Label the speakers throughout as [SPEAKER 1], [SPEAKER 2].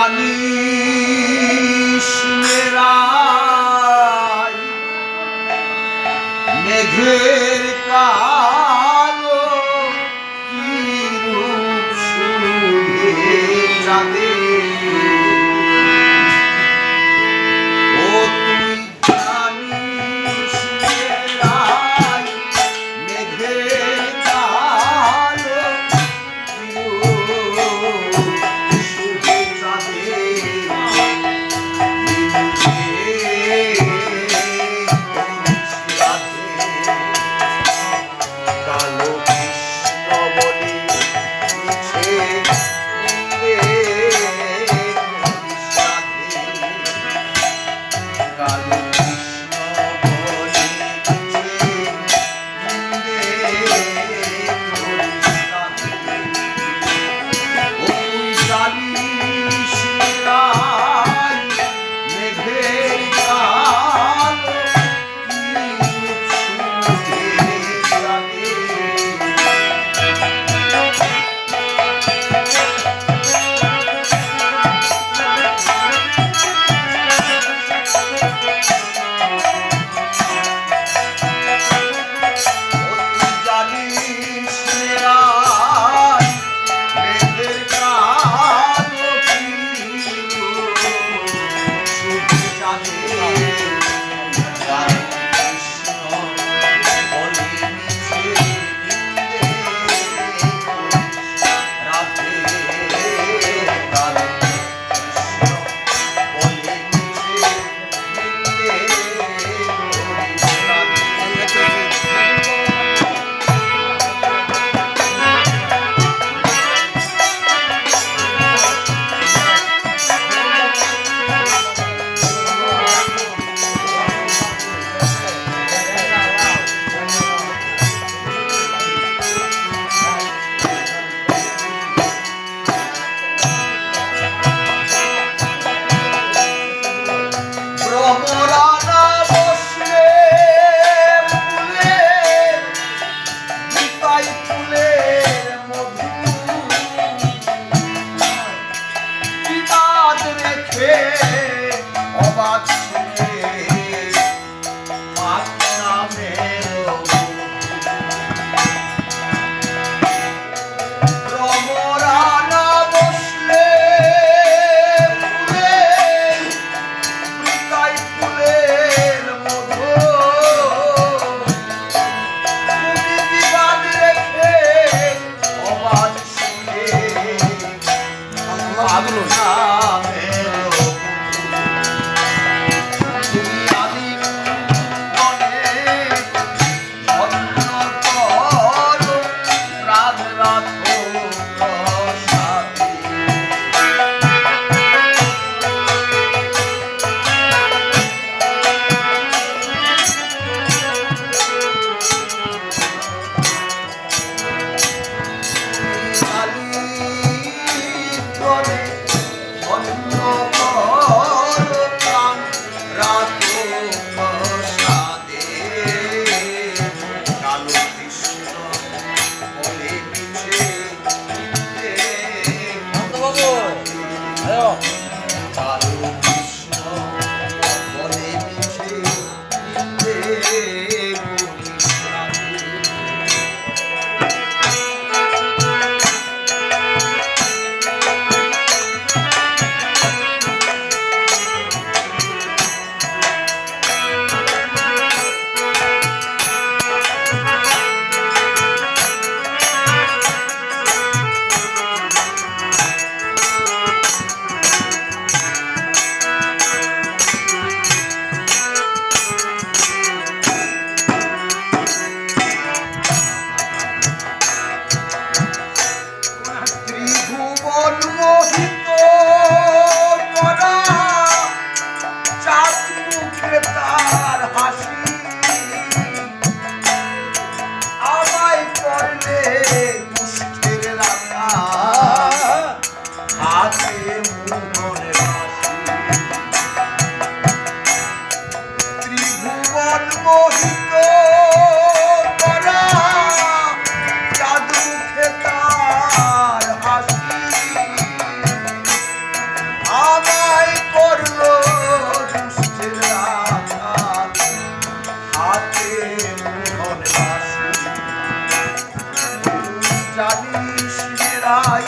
[SPEAKER 1] জানিস মেরাই মেঘের কালো কি রূপ 哎呦 তার হাসি। আমায় করলে মুষ্টির রাখা। মনে ত্রিভুবন মহিলা தாய்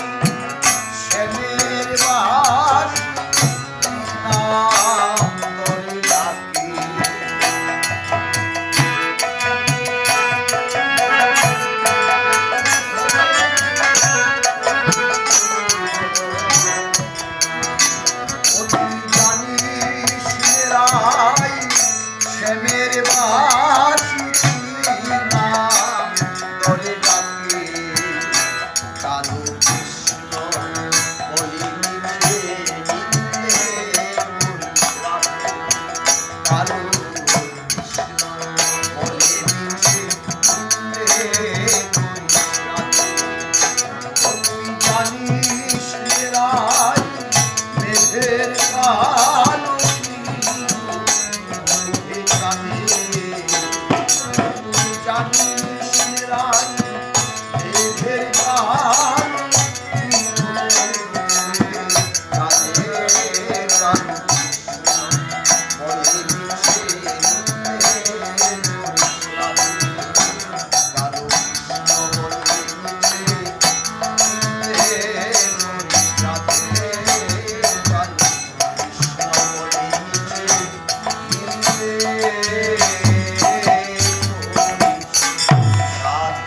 [SPEAKER 1] 了。